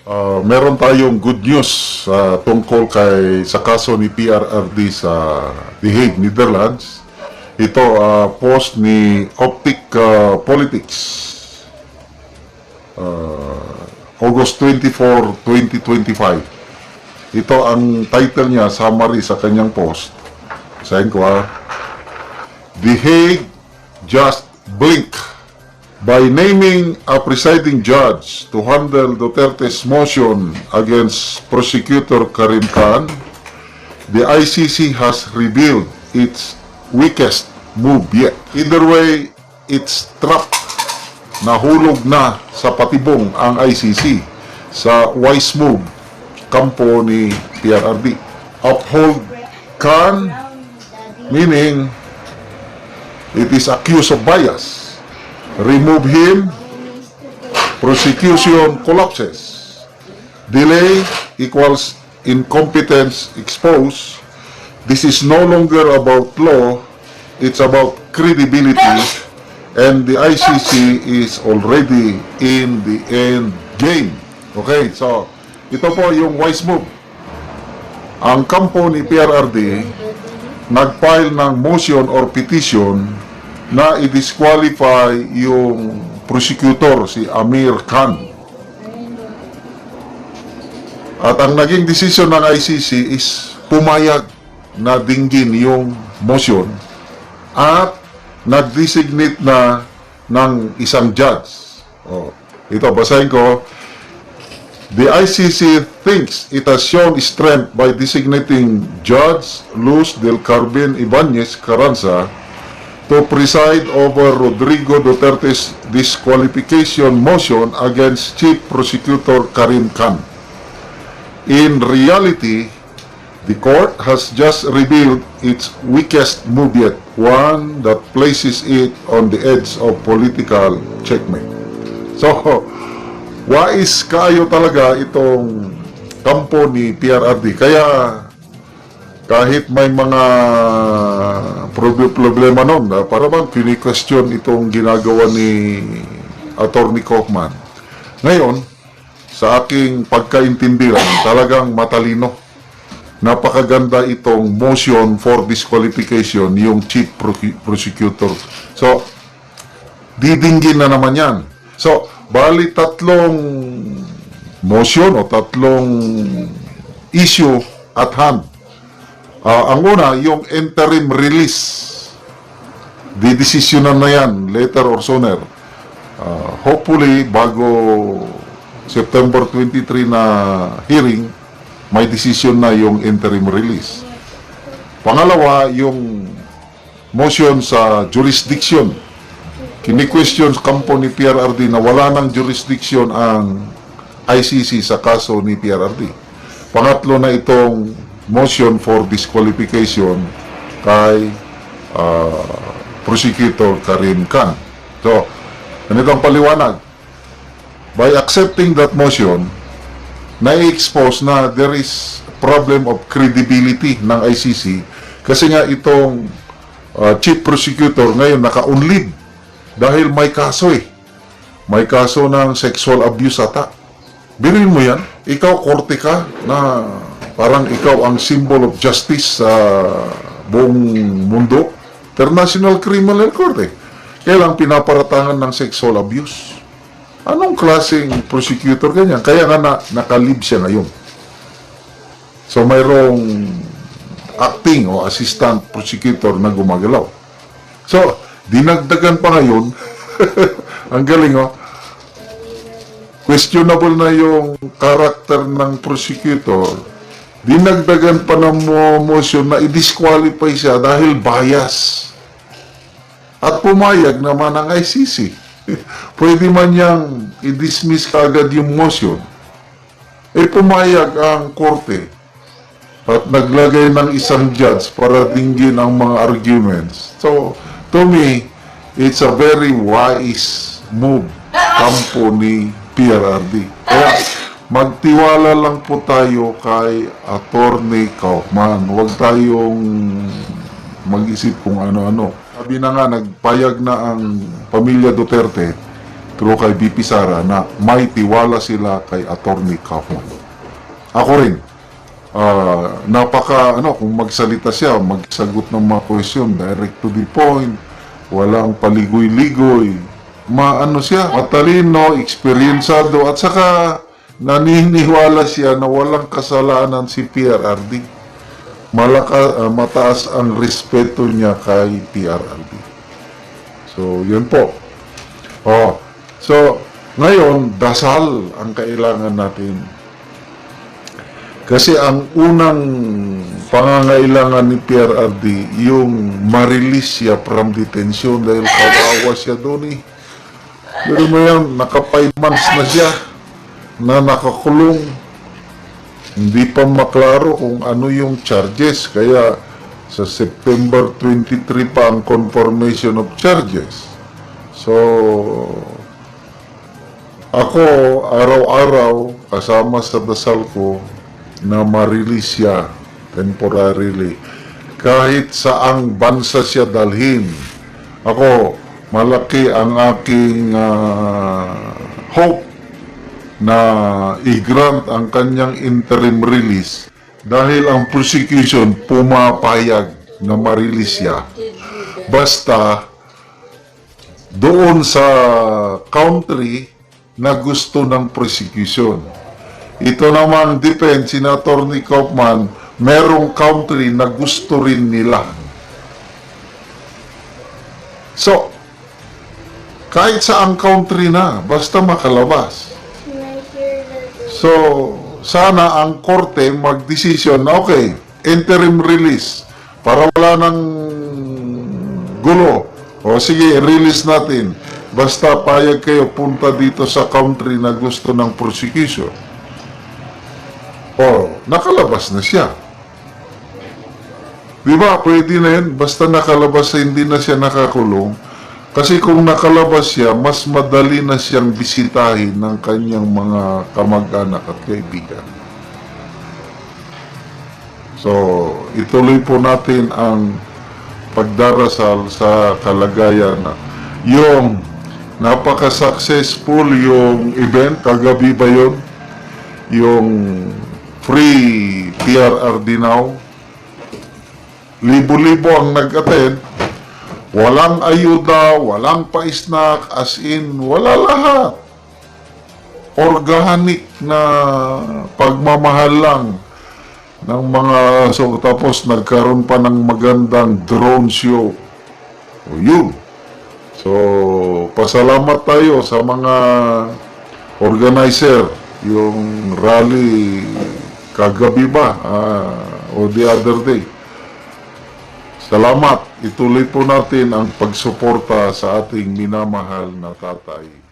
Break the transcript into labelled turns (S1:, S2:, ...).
S1: Uh, meron tayong good news sa tungkol kay sa kaso ni PRRD sa The Hague, Netherlands. Ito uh, post ni Optic uh, Politics. Uh, August 24, 2025. Ito ang title niya, summary sa kanyang post. Sayin ko ah. The Hague just blink by naming a presiding judge to handle Duterte's motion against prosecutor Karim Khan, the ICC has revealed its weakest move yet. Either way, it's trapped. Nahulog na sa patibong ang ICC sa wise move kampo ni PRRD. Uphold Khan, meaning it is accused of bias remove him, prosecution collapses. Delay equals incompetence exposed. This is no longer about law, it's about credibility, and the ICC is already in the end game. Okay, so ito po yung wise move. Ang kampo ni PRRD nag-file ng motion or petition na i-disqualify yung prosecutor, si Amir Khan. At ang naging desisyon ng ICC is pumayag na dinggin yung motion at nag-designate na ng isang judge. Oh, ito, basahin ko. The ICC thinks it has shown strength by designating Judge Luz del Carmen Ibanez Carranza to preside over Rodrigo Duterte's disqualification motion against Chief Prosecutor Karim Khan. In reality, the court has just revealed its weakest move yet, one that places it on the edge of political checkmate. So, wais kayo talaga itong kampo ni PRRD. Kaya, kahit may mga prob- problema nun, na para bang kini-question itong ginagawa ni Attorney Kaufman. Ngayon, sa aking pagkaintindihan, talagang matalino. Napakaganda itong motion for disqualification, yung chief prosecutor. So, didinggin na naman yan. So, bali tatlong motion o tatlong issue at hand. Ah, ang una, yung interim release. Didesisyonan na yan, later or sooner. Ah, hopefully, bago September 23 na hearing, may decision na yung interim release. Pangalawa, yung motion sa jurisdiction. Kini-question kampo ni PRRD na wala ng jurisdiction ang ICC sa kaso ni PRRD. Pangatlo na itong motion for disqualification kay ah, prosecutor Karim Khan. So, ganito ang paliwanag. By accepting that motion, na-expose na there is problem of credibility ng ICC kasi nga itong uh, chief prosecutor ngayon naka-unlead dahil may kaso eh. May kaso ng sexual abuse ata. Biruin mo yan, ikaw korte ka na parang ikaw ang symbol of justice sa buong mundo. International Criminal Court eh. Kailang pinaparatangan ng sexual abuse. Anong klaseng prosecutor ganyan? Kaya nga na, nakalib siya ngayon. So mayroong acting o assistant prosecutor na gumagalaw. So, dinagdagan pa ngayon, ang galing oh, questionable na yung karakter ng prosecutor, dinagdagan pa ng mo- motion na i-disqualify siya dahil bias. At pumayag naman ang ICC. Pwede man niyang i-dismiss kaagad yung motion. Eh pumayag ang korte at naglagay ng isang judge para dinggin ang mga arguments. So, to me, it's a very wise move kampo ni PRRD. Kaya, magtiwala lang po tayo kay Attorney Kaufman. Huwag tayong mag-isip kung ano-ano. Sabi na nga, nagpayag na ang pamilya Duterte through kay BP Sara na may tiwala sila kay Attorney Kaufman. Ako rin, ah, napaka, ano, kung magsalita siya, magsagot ng mga question, direct to the point, walang paligoy-ligoy, maano siya, matalino, eksperyensado, at saka naniniwala siya na walang kasalanan si PRRD. Malaka, ah, mataas ang respeto niya kay PRRD. So, yun po. Oh, so, ngayon, dasal ang kailangan natin. Kasi ang unang pangangailangan ni PRRD, yung ma-release siya from detention dahil kawawa siya doon eh. Pero mo yan, naka 5 months na siya na nakakulong. Hindi pa maklaro kung ano yung charges. Kaya sa September 23 pa ang confirmation of charges. So, ako, araw-araw, kasama sa dasal ko, na ma-release siya temporarily. Kahit saang bansa siya dalhin. Ako, malaki ang aking ah, hope na i-grant ang kanyang interim release dahil ang prosecution pumapayag na ma-release siya. Basta doon sa country na gusto ng prosecution. Ito naman defense ni Attorney Kaufman, merong country na gusto rin nila. So, kahit sa ang country na, basta makalabas. So, sana ang korte magdesisyon na okay, interim release para wala nang gulo. O sige, release natin. Basta payag kayo punta dito sa country na gusto ng prosecution. O, nakalabas na siya. Di ba, pwede na yun. Basta nakalabas na hindi na siya nakakulong. Kasi kung nakalabas siya, mas madali na siyang bisitahin ng kanyang mga kamag-anak at kaibigan. So, ituloy po natin ang pagdarasal sa kalagayan na yung napaka-successful yung event, kagabi ba yun? Yung free PRRD now. Libo-libo ang nag-attend. Walang ayuda, walang pa-snack, as in, wala lahat. Organic na pagmamahal lang ng mga so tapos nagkaroon pa ng magandang drone show. O yun. So, pasalamat tayo sa mga organizer yung rally kagabi ba ah, o the other day. Salamat. Ituloy po natin ang pagsuporta sa ating minamahal na tatay